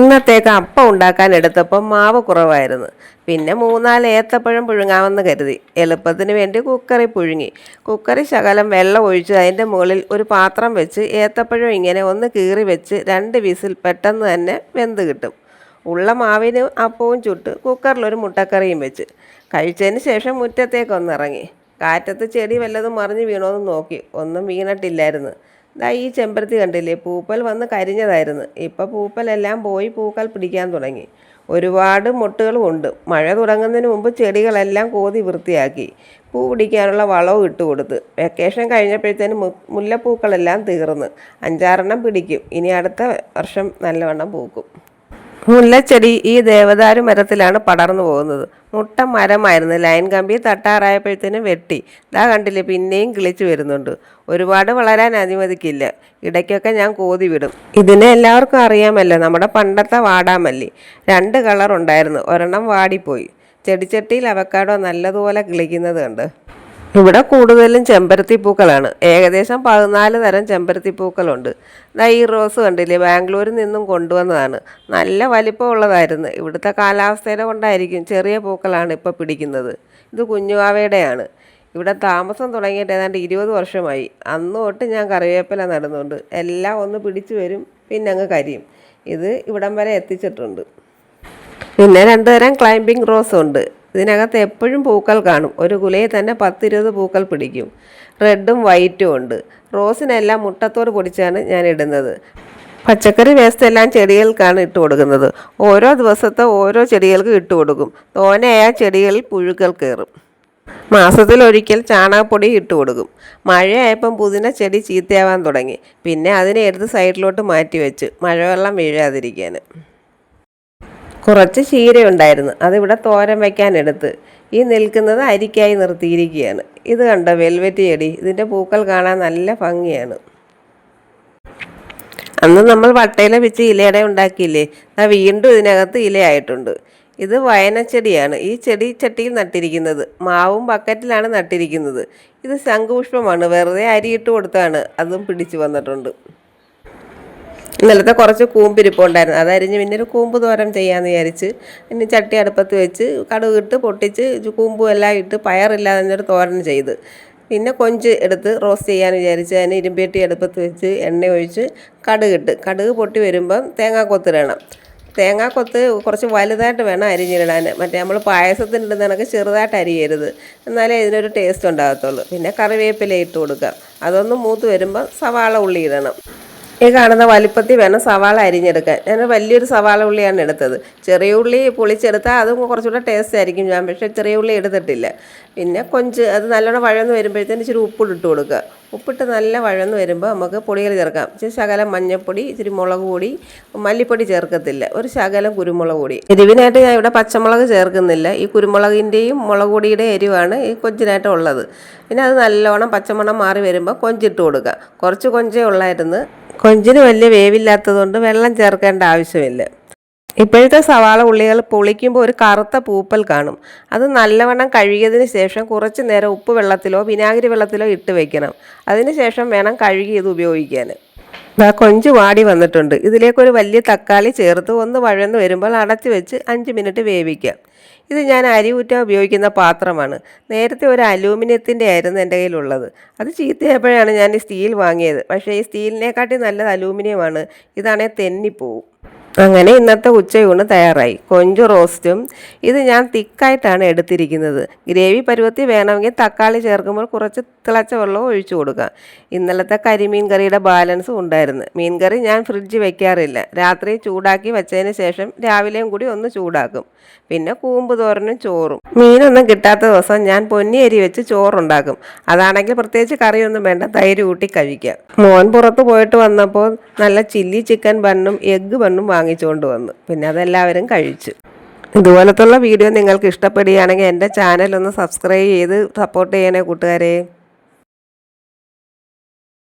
ഇന്നത്തേക്ക് അപ്പം ഉണ്ടാക്കാൻ എടുത്തപ്പോൾ മാവ് കുറവായിരുന്നു. പിന്നെ മൂന്നാൽ ഏത്തപ്പഴം പുഴുങ്ങാമെന്ന് കരുതി. എളുപ്പത്തിന് വേണ്ടി കുക്കറി പുഴുങ്ങി. കുക്കറി ശകലം വെള്ളം ഒഴിച്ച് അതിന്റെ മുകളിൽ ഒരു പാത്രം വെച്ച് ഏത്തപ്പഴം ഇങ്ങനെ ഒന്ന് കീറി വെച്ച് രണ്ട് വിസിൽ പെട്ടെന്ന് തന്നെ വെന്ത് കിട്ടും. ഉള്ള മാവിന് അപ്പവും ചുട്ട് കുക്കറിലൊരു മുട്ടക്കറിയും വെച്ച്. കഴിച്ചതിന് ശേഷം മുറ്റത്തേക്കൊന്നിറങ്ങി കാറ്റത്ത് ചെടി വല്ലതും മറിഞ്ഞ് വീണോന്ന് നോക്കി. ഒന്നും വീണിട്ടില്ലായിരുന്നു. ദാ ഈ ചെമ്പരത്തി കണ്ടില്ലേ? പൂപ്പൽ വന്ന് കരിഞ്ഞതായിരുന്നു. ഇപ്പം പൂപ്പലെല്ലാം പോയി പൂക്കൾ പിടിക്കാൻ തുടങ്ങി. ഒരുപാട് മൊട്ടുകളും ഉണ്ട്. മഴ തുടങ്ങുന്നതിന് മുമ്പ് ചെടികളെല്ലാം കോതി വൃത്തിയാക്കി. പൂ പിടിക്കാനുള്ള വളവും ഇട്ട് കൊടുത്ത്. വെക്കേഷൻ കഴിഞ്ഞപ്പോഴത്തേന് മുല്ലപ്പൂക്കളെല്ലാം തീർന്ന്. അഞ്ചാറെണ്ണം പിടിക്കും. ഇനി അടുത്ത വർഷം നല്ലവണ്ണം പൂക്കും. മുല്ലച്ചെടി ഈ ദേവദാരു മരത്തിലാണ് പടർന്നു പോകുന്നത്. മുട്ട മരമായിരുന്നു. ലൈൻ കമ്പി തട്ടാറായപ്പോഴത്തേനും വെട്ടി. ദാ കണ്ടില്ല പിന്നെയും കിളിച്ചു വരുന്നുണ്ട്. ഒരുപാട് വളരാൻ അനുവദിക്കില്ല. ഇടയ്ക്കൊക്കെ ഞാൻ കോതി വിടും. ഇതിനെ എല്ലാവർക്കും അറിയാമല്ലോ നമ്മുടെ പണ്ടത്തെ വാടാമല്ലി. രണ്ട് കളറുണ്ടായിരുന്നു. ഒരെണ്ണം വാടിപ്പോയി. ചെടിച്ചട്ടിയിൽ അവക്കാടോ നല്ലതുപോലെ കിളിക്കുന്നത് കണ്ട്. ഇവിടെ കൂടുതലും ചെമ്പരത്തി പൂക്കളാണ് ഏകദേശം പതിനാല് തരം ചെമ്പരത്തി പൂക്കളുണ്ട് ഈ റോസ് കണ്ടില്ലേ? ബാംഗ്ലൂരിൽ നിന്നും കൊണ്ടുവന്നതാണ്. നല്ല വലിപ്പമുള്ളതായിരുന്നു. ഇവിടുത്തെ കാലാവസ്ഥയുടെ കൊണ്ടായിരിക്കും ചെറിയ പൂക്കളാണ് ഇപ്പോൾ പിടിക്കുന്നത്. ഇത് കുഞ്ഞുവാവയുടെയാണ്. ഇവിടെ താമസം തുടങ്ങിയിട്ട് ഏതാണ്ട് ഇരുപത് വർഷമായി. അന്ന് തൊട്ട് ഞാൻ കറിവേപ്പില നടന്നുണ്ട്. എല്ലാം ഒന്ന് പിടിച്ചു വരും പിന്നെ അങ്ങ് കരിയും. ഇത് ഇവിടം വരെ എത്തിച്ചിട്ടുണ്ട്. പിന്നെ രണ്ടുതരം ക്ലൈംബിംഗ് റോസ് ഉണ്ട്. ഇതിനകത്ത് എപ്പോഴും പൂക്കൾ കാണും. ഒരു കുലയിൽ തന്നെ പത്തിരുപത് പൂക്കൾ പിടിക്കും. റെഡും വൈറ്റും ഉണ്ട്. റോസിനെല്ലാം മുട്ടത്തോട് പൊടിച്ചാണ് ഞാൻ ഇടുന്നത്. പച്ചക്കറി വേസ്റ്റ് എല്ലാം ചെടികൾക്കാണ് ഇട്ട് കൊടുക്കുന്നത്. ഓരോ ദിവസത്തെ ഓരോ ചെടികൾക്ക് ഇട്ട് കൊടുക്കും. തോനെയായ ചെടികളിൽ പുഴുക്കൾ കയറും. മാസത്തിലൊരിക്കൽ ചാണകപ്പൊടി ഇട്ട് കൊടുക്കും. മഴയായപ്പം പുതിന ചെടി ചീത്തയാവാൻ തുടങ്ങി. പിന്നെ അതിനെ എടുത്ത് സൈഡിലോട്ട് മാറ്റി വെച്ച് മഴവെള്ളം വീഴാതിരിക്കാൻ കുറച്ച് ചീരയുണ്ടായിരുന്നു. അതിവിടെ തോരൻ വയ്ക്കാൻ എടുത്ത് ഈ നിൽക്കുന്നത് അരിക്കായി നിർത്തിയിരിക്കുകയാണ്. ഇത് കണ്ടോ വെൽവെറ്റ് ചെടി? ഇതിന്റെ പൂക്കൾ കാണാൻ നല്ല ഭംഗിയാണ്. അന്ന് നമ്മൾ വട്ടയില വെച്ച് ഇലയുടെ ഉണ്ടാക്കിയില്ലേ? അത് വീണ്ടും ഇതിനകത്ത് ഇലയായിട്ടുണ്ട്. ഇത് വയനച്ചെടിയാണ്. ഈ ചെടി ചട്ടിയിൽ നട്ടിരിക്കുന്നത്. മാവും ബക്കറ്റിലാണ് നട്ടിരിക്കുന്നത്. ഇത് ശംഖുപുഷ്പമാണ്. വെറുതെ അരിയിട്ട് കൊടുത്താണ്. അതും പിടിച്ചു വന്നിട്ടുണ്ട്. ഇന്നലത്തെ കുറച്ച് കൂമ്പിരിപ്പുണ്ടായിരുന്നു. അതരിഞ്ഞ് പിന്നെ ഒരു കൂമ്പ് തോരം ചെയ്യാമെന്ന് വിചാരിച്ച് പിന്നെ ചട്ടി അടുപ്പത്ത് വെച്ച് കടുക് ഇട്ട് പൊട്ടിച്ച് കൂമ്പും എല്ലാം ഇട്ട് പയറില്ലാതെ ഒരു തോരൻ ചെയ്ത്. പിന്നെ കൊഞ്ച് എടുത്ത് റോസ്റ്റ് ചെയ്യാൻ വിചാരിച്ച് അതിന് ഇരുമ്പേട്ടി അടുപ്പത്ത് വെച്ച് എണ്ണ ഒഴിച്ച് കടുക് ഇട്ട്. കടുക് പൊട്ടി വരുമ്പം തേങ്ങാക്കൊത്തിടണം തേങ്ങാക്കൊത്ത് കുറച്ച് വലുതായിട്ട് വേണം അരിഞ്ഞിടാൻ. മറ്റേ നമ്മൾ പായസത്തിന് ഇടുന്ന ചെറുതായിട്ട് അരിയരുത്. എന്നാലേ ഇതിനൊരു ടേസ്റ്റ് ഉണ്ടാകത്തുള്ളൂ. പിന്നെ കറിവേപ്പില ഇട്ട് കൊടുക്കുക. അതൊന്ന് മൂത്ത് വരുമ്പോൾ സവാള ഉള്ളി ഇടണം. ഈ കാണുന്ന വലിപ്പത്തിൽ വേണം സവാള അരിഞ്ഞെടുക്കാൻ. ഞാൻ വലിയൊരു സവാള ഉള്ളിയാണ് എടുത്തത്. ചെറിയ ഉള്ളി പൊളിച്ചെടുത്താൽ അതും കുറച്ചുകൂടെ ടേസ്റ്റ് ആയിരിക്കും ഞാൻ പക്ഷേ ചെറിയ ഉള്ളി എടുത്തിട്ടില്ല. പിന്നെ കൊഞ്ച് അത് നല്ലോണം വഴന്ന് വരുമ്പോഴത്തേന് ഇച്ചിരി ഉപ്പിട്ട് കൊടുക്കുക. ഉപ്പിട്ട് നല്ല വഴന്ന് വരുമ്പോൾ നമുക്ക് പൊടികൾ ചേർക്കാം. ഇച്ചിരി ശകലം മഞ്ഞൾപ്പൊടി ഇച്ചിരി മുളക് പൊടി മല്ലിപ്പൊടി ചേർക്കത്തില്ല. ഒരു ശകലം കുരുമുളക് പൊടി. എരിവിനായിട്ട് ഞാൻ ഇവിടെ പച്ചമുളക് ചേർക്കുന്നില്ല. ഈ കുരുമുളകിന്റെയും മുളക് പൊടിയുടെ എരിവാണ് ഈ കൊഞ്ചിനായിട്ട് ഉള്ളത്. പിന്നെ അത് നല്ലോണം പച്ചമണം മാറി വരുമ്പോൾ കൊഞ്ചിട്ട് കൊടുക്കുക. കുറച്ച് കൊഞ്ചേ ഉള്ളായിരുന്നു. കൊഞ്ചിന് വലിയ വേവില്ലാത്തതുകൊണ്ട് വെള്ളം ചേർക്കേണ്ട ആവശ്യമില്ല. ഇപ്പോഴത്തെ സവാള ഉള്ളികൾ പൊളിക്കുമ്പോൾ ഒരു കറുത്ത പൂപ്പൽ കാണും. അത് നല്ലവണ്ണം കഴുകിയതിന് ശേഷം കുറച്ച് നേരം ഉപ്പ് വെള്ളത്തിലോ വിനാഗിരി വെള്ളത്തിലോ ഇട്ട് വയ്ക്കണം അതിന് ശേഷം വേണം കഴുകി ഇത് ഉപയോഗിക്കാൻ. ഇതാ കൊഞ്ച് വാടി വന്നിട്ടുണ്ട്. ഇതിലേക്ക് ഒരു വലിയ തക്കാളി ചേർത്ത് ഒന്ന് വഴന്ന് വരുമ്പോൾ അടച്ച് വെച്ച് അഞ്ച് മിനിറ്റ് വേവിക്കാം. ഇത് ഞാൻ അരി ഊറ്റാൻ ഉപയോഗിക്കുന്ന പാത്രമാണ്. നേരത്തെ ഒരു അലൂമിനിയത്തിന്റെ ആയിരുന്നു എന്റെ കയ്യിലുള്ളത്. അത് ചീത്തയായപ്പോഴാണ് ഞാൻ സ്റ്റീൽ വാങ്ങിയത്. പക്ഷേ ഈ സ്റ്റീലിനെക്കാട്ടി നല്ലത് അലൂമിനിയമാണ്. ഇതാണെങ്കിൽ തെന്നിപ്പോവും അങ്ങനെ ഇന്നത്തെ ഉച്ചയൂണ് തയ്യാറായി. കൊഞ്ച് റോസ്റ്റും ഇത് ഞാൻ തിക്കായിട്ടാണ് എടുത്തിരിക്കുന്നത്. ഗ്രേവി പരുവത്തിൽ വേണമെങ്കിൽ തക്കാളി ചേർക്കുമ്പോൾ കുറച്ച് തിളച്ച വെള്ളവും ഒഴിച്ചു കൊടുക്കാം ഇന്നലത്തെ കരിമീൻ കറിയുടെ ബാലൻസും ഉണ്ടായിരുന്നു. മീൻ കറി ഞാൻ ഫ്രിഡ്ജ് വെക്കാറില്ല. രാത്രി ചൂടാക്കി വെച്ചതിന് ശേഷം രാവിലെയും കൂടി ഒന്ന് ചൂടാക്കും. പിന്നെ കൂമ്പ് തോരനും ചോറും. മീനൊന്നും കിട്ടാത്ത ദിവസം ഞാൻ പൊന്നി അരി വെച്ച് ചോറുണ്ടാക്കും. അതാണെങ്കിൽ പ്രത്യേകിച്ച് കറിയൊന്നും വേണ്ട തൈര് കൂട്ടി കഴിക്കാം. മോൻ പുറത്ത് പോയിട്ട് വന്നപ്പോൾ നല്ല ചില്ലി ചിക്കൻ ബണ്ണും എഗ്ഗ് ബണ്ണും വാങ്ങിച്ചുകൊണ്ട് വന്നു. പിന്നെ അതെല്ലാവരും കഴിച്ചു. ഇതുപോലത്തുള്ള വീഡിയോ നിങ്ങൾക്ക് ഇഷ്ടപ്പെടുകയാണെങ്കിൽ എന്റെ ചാനൽ ഒന്ന് സബ്സ്ക്രൈബ് ചെയ്ത് സപ്പോർട്ട് ചെയ്യണേ കൂട്ടുകാരെ.